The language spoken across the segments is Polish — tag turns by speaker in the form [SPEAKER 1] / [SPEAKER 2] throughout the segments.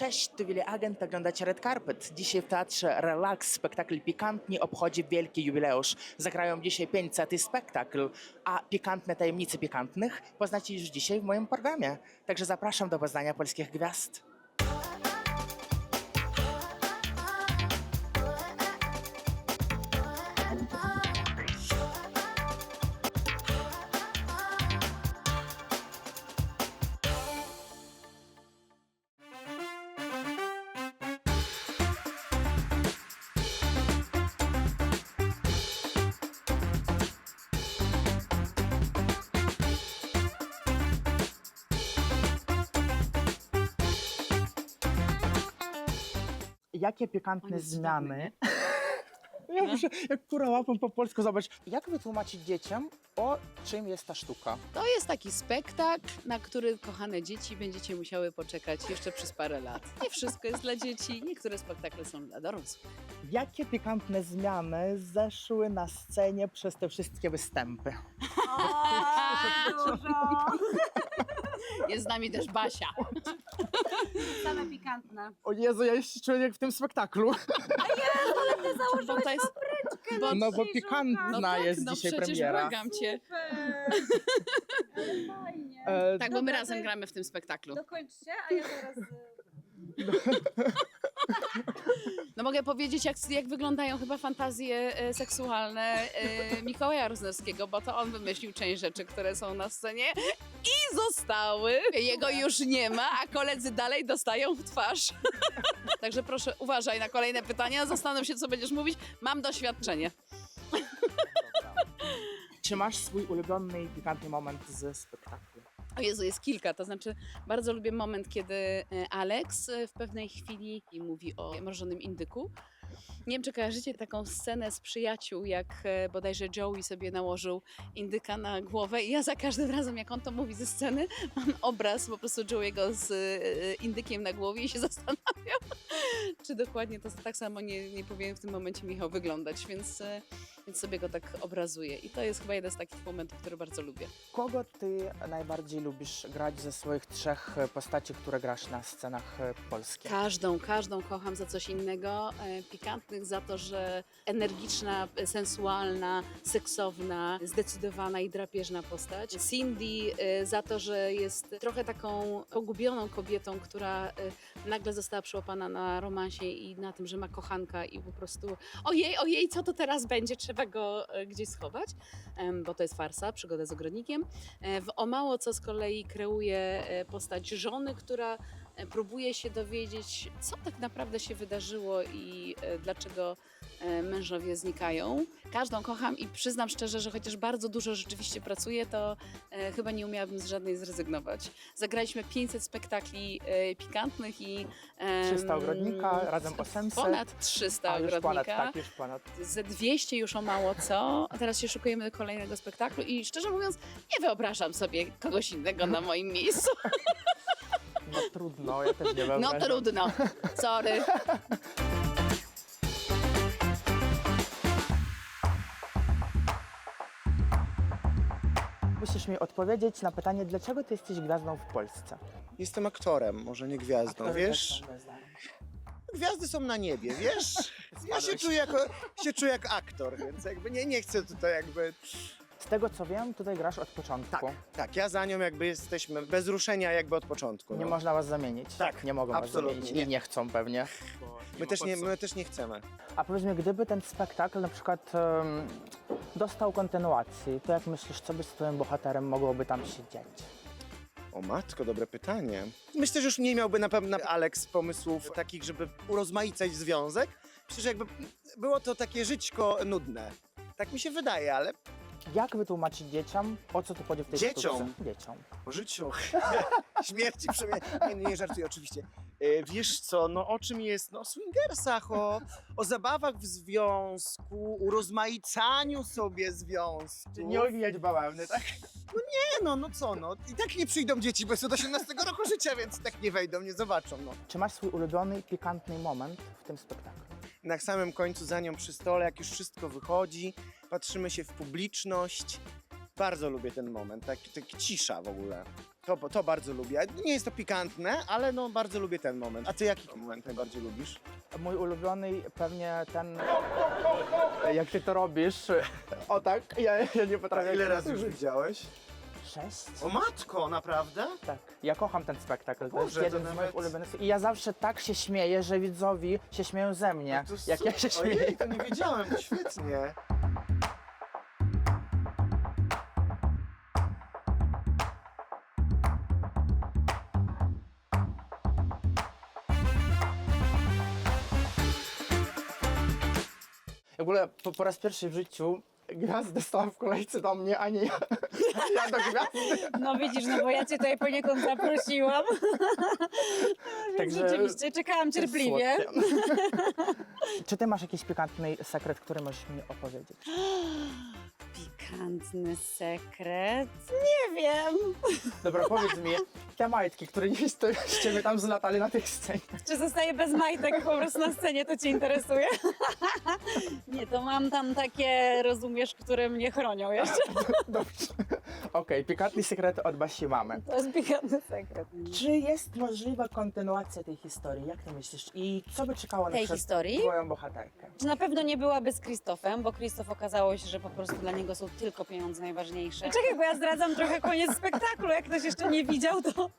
[SPEAKER 1] Cześć, tu Willy Agent, oglądacie Red Carpet. Dzisiaj w teatrze Relax spektakl Pikantni obchodzi wielki jubileusz. Zagrają dzisiaj 500 spektakl, a pikantne tajemnice pikantnych poznacie już dzisiaj w moim programie. Także zapraszam do poznania polskich gwiazd. Jakie pikantne
[SPEAKER 2] On jest
[SPEAKER 1] zmiany... Ja muszę, jak kura łapą po polsku, zobacz. Jak wytłumaczyć dzieciom, o czym jest ta sztuka?
[SPEAKER 2] To jest taki spektakl, na który kochane dzieci będziecie musiały poczekać jeszcze przez parę lat. Nie wszystko jest dla dzieci, niektóre spektakle są dla dorosłych.
[SPEAKER 1] Jakie pikantne zmiany zeszły na scenie przez te wszystkie występy?
[SPEAKER 2] Jest z nami też Basia.
[SPEAKER 3] Same pikantne.
[SPEAKER 1] O Jezu, ja się czuję jak w tym spektaklu.
[SPEAKER 2] Bo to jest, bo,
[SPEAKER 1] No bo pikantna
[SPEAKER 2] no tak,
[SPEAKER 1] jest
[SPEAKER 2] no
[SPEAKER 1] dzisiaj
[SPEAKER 2] przecież
[SPEAKER 1] premiera.
[SPEAKER 2] błagam cię.
[SPEAKER 3] Fajnie.
[SPEAKER 1] E,
[SPEAKER 2] Tak, bo my razem gramy w tym spektaklu.
[SPEAKER 3] Dokończcie, a ja zaraz... y,
[SPEAKER 2] No mogę powiedzieć, jak, jak wyglądają chyba fantazje e, seksualne e, Mikołaja Roznowskiego, bo to on wymyślił część rzeczy, które są na scenie i zostały. Jego już nie ma, a koledzy dalej dostają w twarz. Także proszę uważaj na kolejne pytania, zastanów się, co będziesz mówić. Mam doświadczenie.
[SPEAKER 1] Czy masz swój ulubiony i pikantny moment ze spektaklu?
[SPEAKER 2] O Jezu, jest kilka, to znaczy bardzo lubię moment, kiedy e, Alex e, w pewnej chwili mówi o mrożonym indyku. Nie wiem, czy kojarzycie taką scenę z przyjaciół, jak e, bodajże Joey sobie nałożył indyka na głowę i ja za każdym razem, jak on to mówi ze sceny, mam obraz po prostu Joey'ego z indykiem na głowie i się zastanawiam, czy dokładnie to tak samo nie, nie powinien w tym momencie Michał wyglądać, więc, e, więc sobie go tak obrazuję. I to jest chyba jeden z takich momentów, który bardzo lubię.
[SPEAKER 1] Kogo ty najbardziej lubisz grać ze swoich trzech e, postaci, które grasz na scenach e, polskich?
[SPEAKER 2] Każdą, każdą kocham za coś innego. Pikantnych za to, że energiczna, sensualna, seksowna, zdecydowana i drapieżna postać. Cindy za to, że jest trochę taką pogubioną kobietą, która nagle została przyłapana na romansie i na tym, że ma kochanka i po prostu ojej, ojej, co to teraz będzie? Trzeba go e, gdzieś schować, bo to jest farsa, przygoda z ogrodnikiem. E, W O mało co z kolei kreuje e, postać żony, która próbuje się dowiedzieć, co tak naprawdę się wydarzyło i dlaczego mężowie znikają. Każdą kocham i przyznam szczerze, że chociaż bardzo dużo rzeczywiście pracuję, to e, chyba nie umiałabym z żadnej zrezygnować. Zagraliśmy 500 spektakli e, pikantnych i... em,
[SPEAKER 1] 300 ogrodnika, razem 800.
[SPEAKER 2] Ponad 300
[SPEAKER 1] A, już
[SPEAKER 2] ogrodnika
[SPEAKER 1] ponad, tak, już ponad.
[SPEAKER 2] ze 200 już o mało co, a teraz się szukujemy kolejnego spektaklu i szczerze mówiąc nie wyobrażam sobie kogoś innego na moim miejscu.
[SPEAKER 1] No trudno, ja też nie
[SPEAKER 2] No
[SPEAKER 1] wyobrażam.
[SPEAKER 2] trudno, sorry.
[SPEAKER 1] Musisz mi odpowiedzieć na pytanie, dlaczego ty jesteś gwiazdą w Polsce?
[SPEAKER 4] Jestem aktorem, może nie gwiazdą,
[SPEAKER 1] Aktorzy
[SPEAKER 4] wiesz?
[SPEAKER 1] też są gwiazdami.
[SPEAKER 4] Gwiazdy są na niebie, wiesz? Ja się czuję, jako, się czuję jak aktor, więc jakby nie, nie chcę tutaj jakby...
[SPEAKER 1] Z tego co wiem, tutaj grasz od początku.
[SPEAKER 4] Tak, tak, ja za nią jakby jesteśmy bez ruszenia jakby od początku.
[SPEAKER 1] Nie
[SPEAKER 4] no.
[SPEAKER 1] można was zamienić.
[SPEAKER 4] Tak,
[SPEAKER 1] Nie mogą was
[SPEAKER 4] absolutnie
[SPEAKER 1] zamienić
[SPEAKER 4] nie.
[SPEAKER 1] i nie chcą pewnie.
[SPEAKER 4] My też nie, my też nie chcemy.
[SPEAKER 1] A powiedz mi, gdyby ten spektakl na przykład em, dostał kontynuacji, to jak myślisz, co by z twoim bohaterem mogłoby tam się dziać?
[SPEAKER 4] O matko, dobre pytanie. Myślę, że już nie miałby na pewno Alex pomysłów takich, żeby urozmaicać związek. Że jakby było to takie żyćko nudne. Tak mi się wydaje, ale
[SPEAKER 1] Jak wytłumaczyć dzieciom, o co tu chodzi w tej
[SPEAKER 4] Dzieciom?
[SPEAKER 1] sztuce? Dzieciom.
[SPEAKER 4] O życiu. Śmierci przemian. Nie, nie, nie żartuję oczywiście. E, wiesz co, no o czym jest? No o swingersach, o, o zabawach w związku, urozmaicaniu sobie związku.
[SPEAKER 1] Nie owijać bawełny, tak?
[SPEAKER 4] Nie no, no co no. I tak nie przyjdą dzieci, bo jest od 18 roku życia, więc tak nie wejdą, nie zobaczą, no.
[SPEAKER 1] Czy masz swój ulubiony, pikantny moment w tym spektaklu?
[SPEAKER 4] Na samym końcu za nią przy stole, jak już wszystko wychodzi, patrzymy się w publiczność. Bardzo lubię ten moment, tak, tak cisza w ogóle. To, to bardzo lubię. Nie jest to pikantne, ale no bardzo lubię ten moment. A ty jaki moment najbardziej lubisz?
[SPEAKER 1] Mój ulubiony pewnie ten... Jak ty to robisz? O tak, ja, ja nie potrafię...
[SPEAKER 4] Ile razy już widziałeś?
[SPEAKER 1] Sześć?
[SPEAKER 4] O matko, naprawdę?
[SPEAKER 1] Tak. Ja kocham ten spektakl, to
[SPEAKER 4] Boże,
[SPEAKER 1] jest
[SPEAKER 4] to
[SPEAKER 1] jeden z
[SPEAKER 4] nawet-
[SPEAKER 1] moich ulubionych. I ja zawsze tak się śmieję, że widzowie się śmieją ze mnie,
[SPEAKER 4] To
[SPEAKER 1] jak ja się
[SPEAKER 4] su-
[SPEAKER 1] śmieję.
[SPEAKER 4] Ojej, to nie wiedziałem, to świetnie.
[SPEAKER 1] W ogóle po, po raz pierwszy w życiu gwiazdę stała w kolejce do mnie, a nie ja, ja do gwiazdy.
[SPEAKER 3] No widzisz, no bo ja cię tutaj poniekąd zaprosiłam. Więc
[SPEAKER 1] Także-
[SPEAKER 3] rzeczywiście czekałam cierpliwie.
[SPEAKER 1] Czy ty masz jakiś pikantny sekret, który możesz mi opowiedzieć?
[SPEAKER 3] Pikantny sekret? Nie wiem.
[SPEAKER 1] Dobra, powiedz mi, te majtki, które gdzieś to z ciebie tam zlatali na tych scenie.
[SPEAKER 3] Czy zostaję bez majtek po prostu na scenie, to cię interesuje? Nie, to mam tam takie, rozumiesz, które mnie chronią jeszcze.
[SPEAKER 1] Dobrze. Okej, pikantny sekret od Basi mamy.
[SPEAKER 3] To jest pikantny sekret.
[SPEAKER 1] Czy jest możliwa kontynuacja tej historii? Jak ty myślisz? I co by czekało na
[SPEAKER 3] Tej
[SPEAKER 1] przykład
[SPEAKER 3] historii?
[SPEAKER 1] twoją bohaterkę?
[SPEAKER 3] Na pewno nie byłaby z Krzysztofem, bo Krzysztof okazało się, że po prostu dla niego są tylko pieniądze najważniejsze. Czekaj, bo ja zdradzam trochę koniec spektaklu. Jak ktoś jeszcze nie widział, to...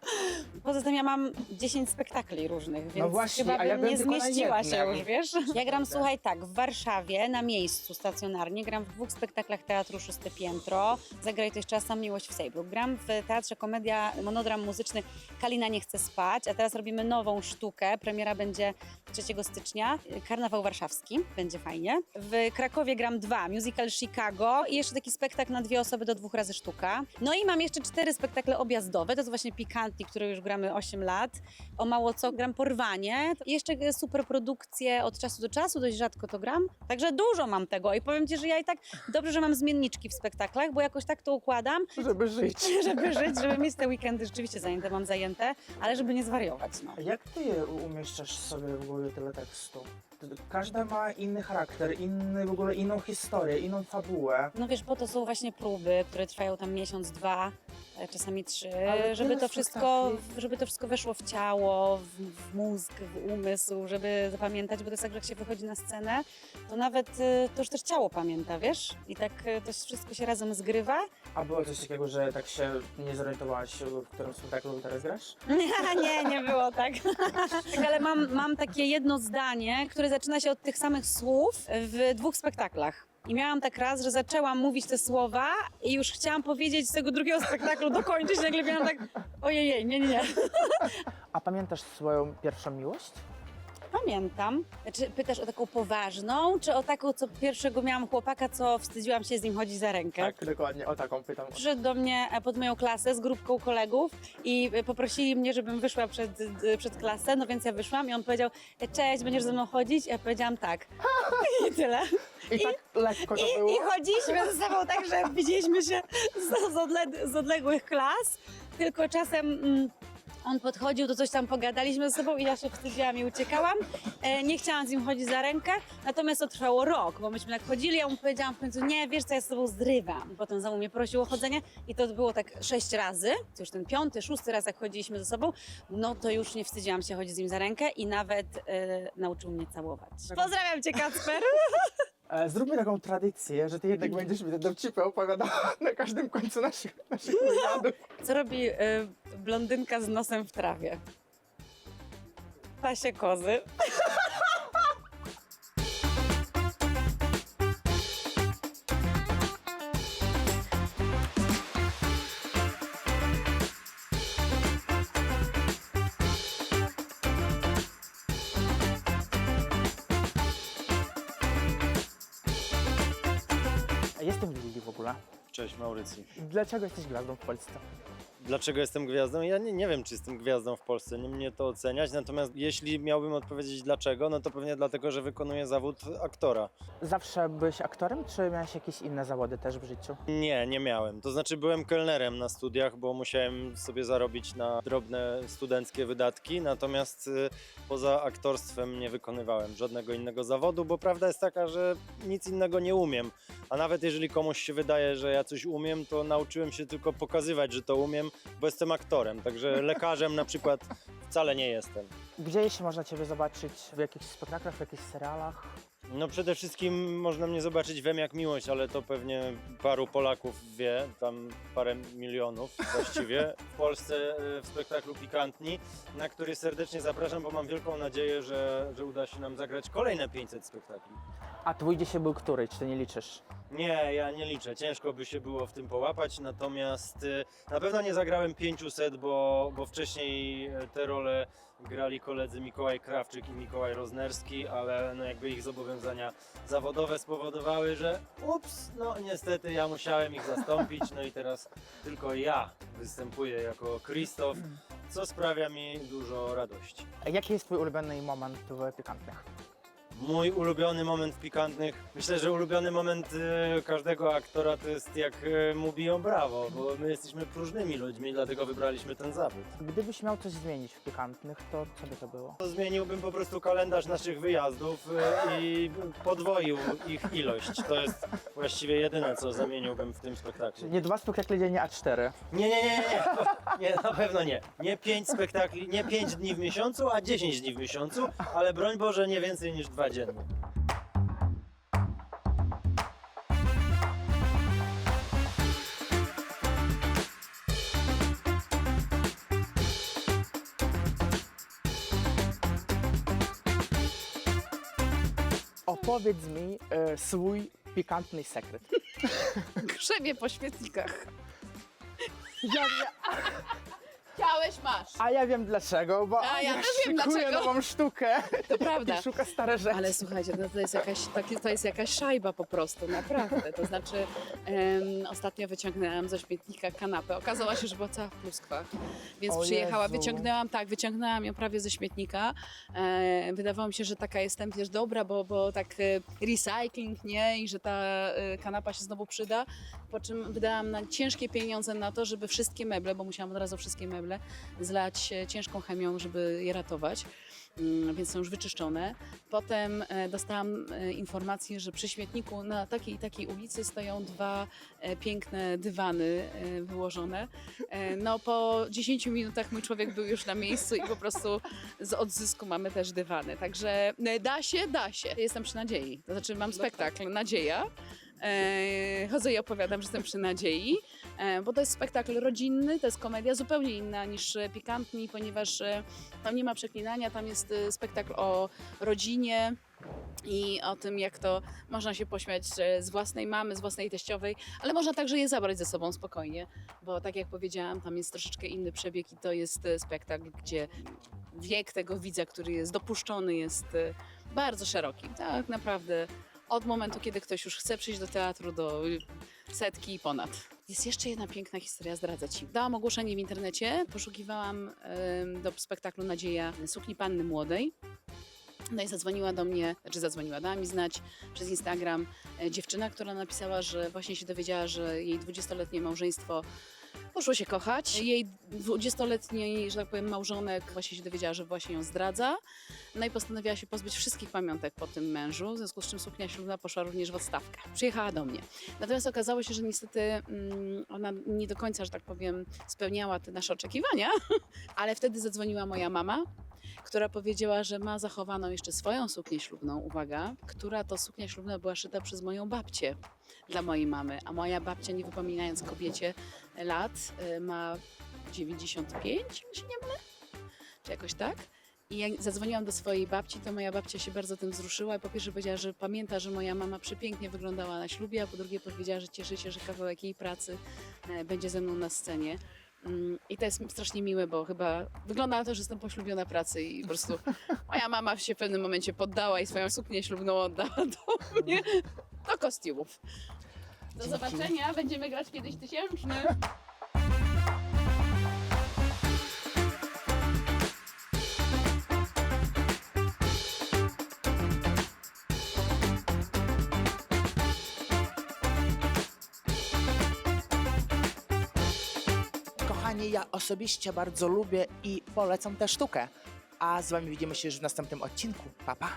[SPEAKER 3] Poza tym ja mam 10 spektakli różnych, więc
[SPEAKER 1] właśnie,
[SPEAKER 3] chyba
[SPEAKER 1] a ja
[SPEAKER 3] bym nie
[SPEAKER 1] byłem tylko na
[SPEAKER 3] zmieściła się
[SPEAKER 1] jednym.
[SPEAKER 3] już, wiesz? Ja gram, słuchaj, tak, w Warszawie, na miejscu, stacjonarnie. Gram w dwóch spektaklach Teatru Szóste Piętro. Zagraj to jeszcze raz sam Miłość w Sejbru. Gram w Teatrze Komedia, monodram muzyczny Kalina nie chce spać, a teraz robimy nową sztukę. Premiera będzie 3 stycznia. Karnawał Warszawski, będzie fajnie. W Krakowie gram dwa, musical Chicago i jeszcze taki spektakl na dwie osoby do dwóch razy sztuka. No i mam jeszcze cztery spektakle objazdowe, to jest właśnie Pikantni, które już gramy 8 lat. O mało co gram Porwanie. I jeszcze super produkcje od czasu do czasu, dość rzadko to gram. Także dużo mam tego i powiem Ci, że ja i tak dobrze, że mam zmienniczki w spektaklach, bo jakoś tak to układam,
[SPEAKER 1] Żeby żyć.
[SPEAKER 3] żeby żyć, żeby mieć te weekendy rzeczywiście zajęte, mam zajęte, ale żeby nie zwariować. No.
[SPEAKER 1] Jak ty umieszczasz sobie w głowie tyle tekstu? Każda ma inny charakter, inny w ogóle inną historię, inną fabułę.
[SPEAKER 3] No wiesz, po to są właśnie próby, które trwają tam miesiąc, dwa, czasami trzy,
[SPEAKER 1] Ale
[SPEAKER 3] żeby to wszystko, żeby to wszystko weszło w ciało, w, w mózg, w umysł, żeby zapamiętać, bo to jest tak, że jak się wychodzi na scenę, to nawet e, to już też ciało pamięta, wiesz? I tak e, to wszystko się razem zgrywa.
[SPEAKER 1] A było coś takiego, że tak się nie zorientowałaś, w którym spektaklu teraz grasz?
[SPEAKER 3] nie, nie było tak. tak ale mam, mam takie jedno zdanie, które zaczyna się od tych samych słów w dwóch spektaklach. I miałam tak raz, że zaczęłam mówić te słowa i już chciałam powiedzieć z tego drugiego spektaklu dokończyć, nagle miałam tak, ojej, nie, nie, nie.
[SPEAKER 1] A pamiętasz swoją pierwszą miłość?
[SPEAKER 3] Pamiętam. Czy pytasz o taką poważną, czy o taką, co pierwszego miałam chłopaka, co wstydziłam się z nim chodzić za rękę?
[SPEAKER 1] Tak, dokładnie, o taką pytam.
[SPEAKER 3] Przyszedł do mnie e, pod moją klasę z grupką kolegów i e, poprosili mnie, żebym wyszła przed, przed klasę, no więc ja wyszłam i on powiedział, e, cześć, będziesz ze mną chodzić? Ja powiedziałam tak. I tyle.
[SPEAKER 1] I tak lekko to
[SPEAKER 3] I,
[SPEAKER 1] było?
[SPEAKER 3] I chodziliśmy ze sobą tak, że widzieliśmy się z, z odległych klas, tylko czasem... Mm, on podchodził, to coś tam pogadaliśmy ze sobą i ja się wstydziłam i uciekałam. E, nie chciałam z nim chodzić za rękę, natomiast to trwało rok, bo myśmy tak chodzili, ja mu powiedziałam w końcu, nie, wiesz co, ja z tobą zrywam. Potem znowu mnie prosił o chodzenie i to było tak sześć razy, to już ten piąty, szósty raz jak chodziliśmy ze sobą, no to już nie wstydziłam się chodzić z nim za rękę i nawet e, nauczył mnie całować. Pozdrawiam cię, Kacper!
[SPEAKER 1] E, Zróbmy taką tradycję, że ty jednak będziesz mi te dowcipy opowiadała na każdym końcu naszych, naszych wywiadów.
[SPEAKER 3] Co robi y, blondynka z nosem w trawie? Pasie kozy.
[SPEAKER 1] Jestem Lili w ogóle.
[SPEAKER 5] Cześć Maurycji.
[SPEAKER 1] Dlaczego jesteś gwiazdą w Polsce?
[SPEAKER 5] Dlaczego jestem gwiazdą? Ja nie, nie wiem, czy jestem gwiazdą w Polsce, nie mnie to oceniać, natomiast jeśli miałbym odpowiedzieć dlaczego, no to pewnie dlatego, że wykonuję zawód aktora.
[SPEAKER 1] Zawsze byłeś aktorem, czy miałeś jakieś inne zawody też w życiu?
[SPEAKER 5] Nie, nie miałem. To znaczy byłem kelnerem na studiach, bo musiałem sobie zarobić na drobne studenckie wydatki, natomiast y, poza aktorstwem nie wykonywałem żadnego innego zawodu, bo prawda jest taka, że nic innego nie umiem. A nawet jeżeli komuś się wydaje, że ja coś umiem, to nauczyłem się tylko pokazywać, że to umiem, bo jestem aktorem, także lekarzem na przykład wcale nie jestem.
[SPEAKER 1] Gdzie jeszcze można Ciebie zobaczyć? W jakichś spektaklach, w jakichś serialach?
[SPEAKER 5] No przede wszystkim można mnie zobaczyć Wiem jak miłość, ale to pewnie paru Polaków wie, tam parę milionów właściwie. W Polsce e, w spektaklu Pikantni, na który serdecznie zapraszam, bo mam wielką nadzieję, że, że uda się nam zagrać kolejne 500 spektakli.
[SPEAKER 1] A Twój dzisiaj był który? Czy Ty nie liczysz?
[SPEAKER 5] Nie, ja nie liczę. Ciężko by się było w tym połapać, natomiast y, na pewno nie zagrałem 500, bo, bo wcześniej e, te role grali koledzy Mikołaj Krawczyk i Mikołaj Roznerski, ale no jakby ich zobowiązania zawodowe spowodowały, że ups, no niestety ja musiałem ich zastąpić, no i teraz tylko ja występuję jako Krzysztof, co sprawia mi dużo radości.
[SPEAKER 1] Jaki jest Twój ulubiony moment w Pikantnych?
[SPEAKER 5] Mój ulubiony moment w pikantnych. Myślę, że ulubiony moment e, każdego aktora to jest jak e, mu biją brawo, bo my jesteśmy próżnymi ludźmi, dlatego wybraliśmy ten zawód.
[SPEAKER 1] Gdybyś miał coś zmienić w Pikantnych, to co by to było?
[SPEAKER 5] Zmieniłbym po prostu kalendarz naszych wyjazdów e, i podwoił ich ilość. To jest właściwie jedyne, co zamieniłbym w tym spektaklu.
[SPEAKER 1] Nie dwa spektakle dziennie, a cztery.
[SPEAKER 5] Nie, nie, nie, nie, nie, na pewno nie. Nie pięć spektakli, nie pięć dni w miesiącu, a dziesięć dni w miesiącu, ale broń Boże nie więcej niż dwa dziennie.
[SPEAKER 1] Opowiedz mi e, swój pikantny sekret.
[SPEAKER 2] Grzebie po śmietnikach.
[SPEAKER 1] Ja, ja,
[SPEAKER 2] Chciałeś, masz.
[SPEAKER 1] a ja wiem dlaczego, bo
[SPEAKER 2] A ja
[SPEAKER 1] Ania
[SPEAKER 2] też wiem
[SPEAKER 1] szykuje
[SPEAKER 2] dlaczego.
[SPEAKER 1] nową sztukę
[SPEAKER 2] To prawda.
[SPEAKER 1] i szuka stare rzeczy.
[SPEAKER 2] Ale słuchajcie, no to, jest jakaś, takie, to jest jakaś szajba po prostu, naprawdę. To znaczy, em, ostatnio wyciągnęłam ze śmietnika kanapę. Okazało się, że była cała w pluskwach. Więc
[SPEAKER 1] O
[SPEAKER 2] przyjechała,
[SPEAKER 1] Jezu.
[SPEAKER 2] wyciągnęłam, tak, wyciągnęłam ją prawie ze śmietnika. E, wydawało mi się, że taka jestem też dobra, bo, bo tak e, recycling, nie? I że ta e, kanapa się znowu przyda. Po czym wydałam na ciężkie pieniądze na to, żeby wszystkie meble, bo musiałam od razu wszystkie meble zlać e, ciężką chemią, żeby je ratować. Mm, Więc są już wyczyszczone. Potem e, dostałam e, informację, że przy śmietniku na takiej i takiej ulicy stoją dwa e, piękne dywany wyłożone. No po 10 minutach mój człowiek był już na miejscu i po prostu z odzysku mamy też dywany. Także da się, da się. Jestem przy nadziei. To znaczy mam spektakl Nadzieja. E, chodzę i opowiadam, że jestem przy nadziei, e, bo to jest spektakl rodzinny, to jest komedia zupełnie inna niż pikantni, ponieważ e, tam nie ma przeklinania, tam jest spektakl o rodzinie i o tym, jak to można się pośmiać z własnej mamy, z własnej teściowej, ale można także je zabrać ze sobą spokojnie, bo tak jak powiedziałam, tam jest troszeczkę inny przebieg i to jest spektakl, gdzie wiek tego widza, który jest dopuszczony, jest bardzo szeroki. Tak naprawdę od momentu, kiedy ktoś już chce przyjść do teatru, do setki i ponad. Jest jeszcze jedna piękna historia, zdradzę Ci. Dałam ogłoszenie w internecie, poszukiwałam em, do spektaklu Nadzieja sukni panny młodej. No i zadzwoniła do mnie, znaczy zadzwoniła, dała mi znać przez Instagram e, dziewczyna, która napisała, że właśnie się dowiedziała, że jej 20-letnie małżeństwo poszło się kochać. Jej 20-letni, że tak powiem, małżonek właśnie się dowiedziała, że właśnie ją zdradza. No i postanowiła się pozbyć wszystkich pamiątek po tym mężu, w związku z czym suknia ślubna poszła również w odstawkę. Przyjechała do mnie. Natomiast okazało się, że niestety mm, ona nie do końca, że tak powiem, spełniała te nasze oczekiwania, ale wtedy zadzwoniła moja mama, która powiedziała, że ma zachowaną jeszcze swoją suknię ślubną, uwaga, która to suknia ślubna była szyta przez moją babcię dla mojej mamy, a moja babcia, nie wypominając kobiecie lat, y, ma 95, jeśli nie mylę, czy jakoś tak. I jak zadzwoniłam do swojej babci, to moja babcia się bardzo tym wzruszyła i po pierwsze powiedziała, że pamięta, że moja mama przepięknie wyglądała na ślubie, a po drugie powiedziała, że cieszy się, że kawałek jej pracy e, będzie ze mną na scenie. I to jest strasznie miłe, bo chyba wygląda na to, że jestem poślubiona pracy i po prostu moja mama się w pewnym momencie poddała i swoją suknię ślubną oddała do mnie, do kostiumów. Do zobaczenia, będziemy grać kiedyś tysięczny.
[SPEAKER 1] Ja osobiście bardzo lubię i polecam tę sztukę. A z wami widzimy się już w następnym odcinku. Pa, pa!